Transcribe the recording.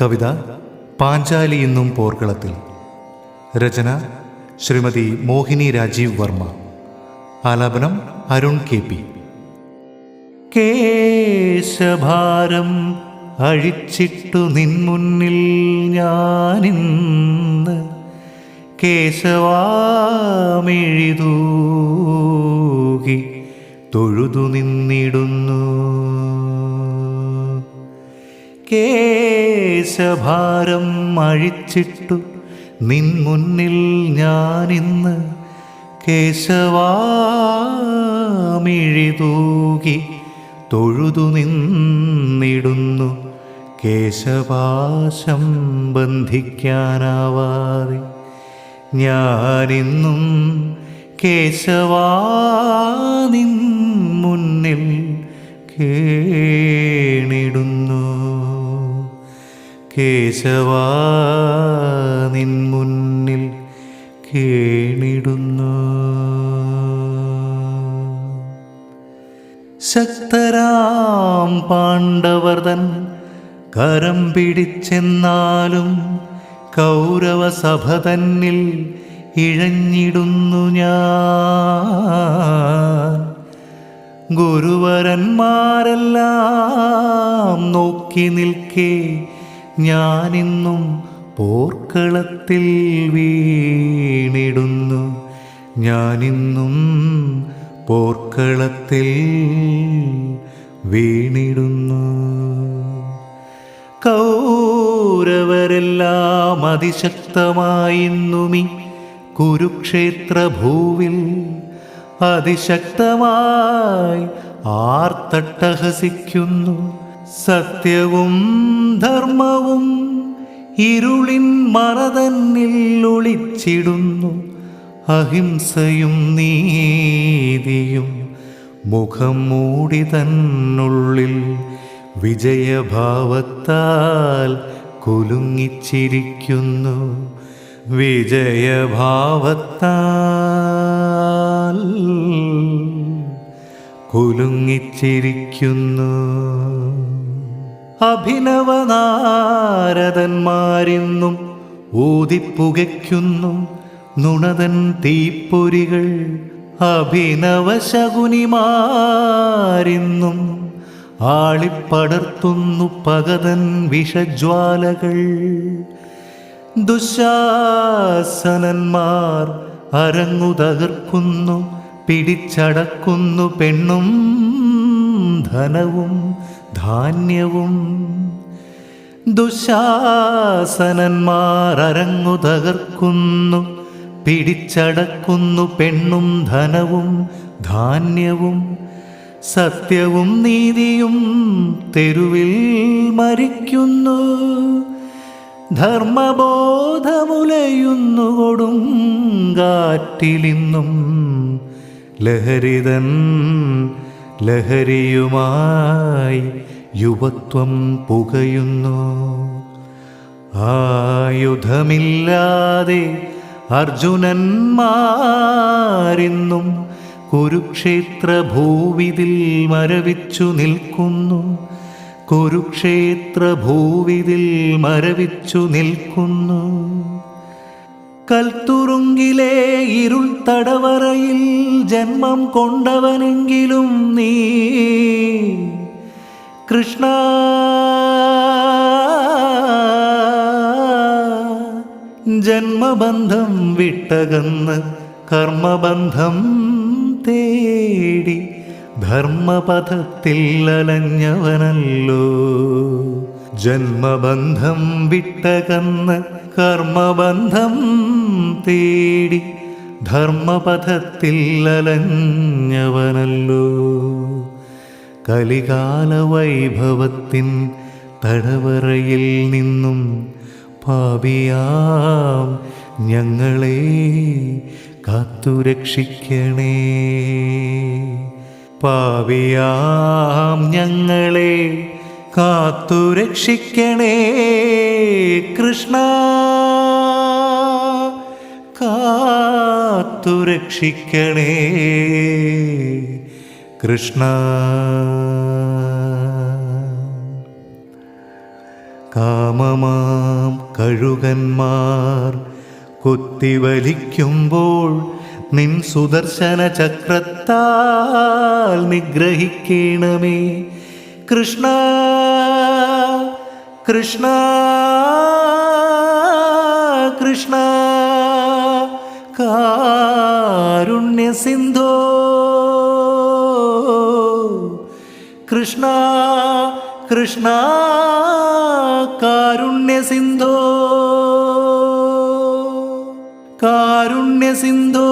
കവിത പാഞ്ചാലി എന്നും പോർക്കളത്തിൽ. രചന ശ്രീമതി മോഹിനി രാജീവ് വർമ്മ. ആലാപനം Arun K P. കേശഭാരം അഴിച്ചിട്ടു നിന്മുന്നിൽ ഞാനിന്ന്. കേശവാമെഴുതൂകി തൊഴുതു നിന്നിടുന്നു. കേശഭാരം അഴിച്ചിട്ടു നിൻ മുന്നിൽ ഞാനിന്ന് കേശവാമിഴിതൂകി തൊഴുതു നിന്നിടുന്നു കേശവാശം ബന്ധിക്കാനാവാതെ. ഞാനിന്നും കേശവാ നിൻ മുന്നിൽ കേണിടുന്നു കേശവാ നിൻ മുന്നിൽ കേണിടുന്നു. ശക്തരാം പാണ്ഡവർതൻ കരം പിടിച്ചെന്നാലും കൗരവസഭ തന്നിൽ ഇഴഞ്ഞിടുന്നു ഞാൻ. ഗുരുവരന്മാരെല്ലാം നോക്കി നിൽക്കേ ഞാനിന്നും പോർക്കളത്തിൽ വീണിടുന്നു. ഞാനിന്നും പോർക്കളത്തിൽ വീണിടുന്നു. കൗരവരെല്ലാം അതിശക്തമായിന്നുമി കുരുക്ഷേത്രഭൂവിൽ അതിശക്തമായി ആർത്തട്ടഹസിക്കുന്നു. സത്യവും ധർമ്മവും ഇരുളിൻ മറതന്നിൽ ഒളിച്ചിടുന്നു. അഹിംസയും നീതിയും മുഖം മൂടി തന്നുള്ളിൽ വിജയഭാവത്താൽ കുലുങ്ങിച്ചിരിക്കുന്നു. വിജയഭാവത്താൽ കുലുങ്ങിച്ചിരിക്കുന്നു. അഭിനവനാരദന്മാരിന്നും ഊതിപ്പുകയ്ക്കുന്നു നുണതൻ തീപ്പൊരികൾ അഭിനവശകുനിമാരിന്നും ആളിപ്പടർത്തുന്നു പകതൻ വിഷജ്വാലകൾ. ദുശാസനന്മാർ അരങ്ങു തകർക്കുന്നു പിടിച്ചടക്കുന്നു പെണ്ണും ധനവും ധാന്യവും. ദുശാസനന്മാരങ്ങു തകർക്കുന്നു പിടിച്ചടക്കുന്നു പെണ്ണും ധനവും ധാന്യവും. സത്യവും നീതിയും തെരുവിൽ മരിക്കുന്നു ധർമ്മബോധമുലയുന്നു കൊടുങ്കാറ്റിലിന്നും ലഹരിതൻ ലഹരിയുമായി യുവത്വം പുകയുന്നു. ആയുധമില്ലാതെ അർജുനന്മാരിന്നും കുരുക്ഷേത്ര ഭൂവിതിൽ മരവിച്ചു നിൽക്കുന്നു. കുരുക്ഷേത്ര ഭൂവിതിൽ മരവിച്ചു നിൽക്കുന്നു. കൽത്തുറുങ്കിലെ ഇരുൾ തടവറയിൽ ജന്മം കൊണ്ടവനെങ്കിലും നീ. കൃഷ്ണ. ജന്മബന്ധം വിട്ടകന്ന് കർമ്മബന്ധം തേടി ധർമ്മപഥത്തിൽ അലഞ്ഞവനല്ലോ. ജന്മബന്ധം വിട്ടകന്ന് കർമ്മബന്ധം തേടി ധർമ്മപഥത്തിൽ അലഞ്ഞവനല്ലോ കലികാല വൈഭവത്തിൻ തടവറയിൽ നിന്നും പാപിയാം ഞങ്ങളെ കാത്തുരക്ഷിക്കണേ. പാവിയാം ഞങ്ങളെ കാത്തുരക്ഷിക്കണേ കൃഷ്ണ. കാത്തുരക്ഷിക്കണേ കൃഷ്ണ. കാമമാം കഴുകന്മാർ കുത്തിവലിക്കുമ്പോൾ നിൻ സുദർശന ചക്രത്താൽ നിഗ്രഹിക്കണമേ കൃഷ്ണ കൃഷ്ണ കൃഷ്ണ. കാരുണ്യ സിന്ധോ കൃഷ്ണ കൃഷ്ണ. കാരുണ്യ സിന്ധോ കാരുണ്യ സിന്ധോ.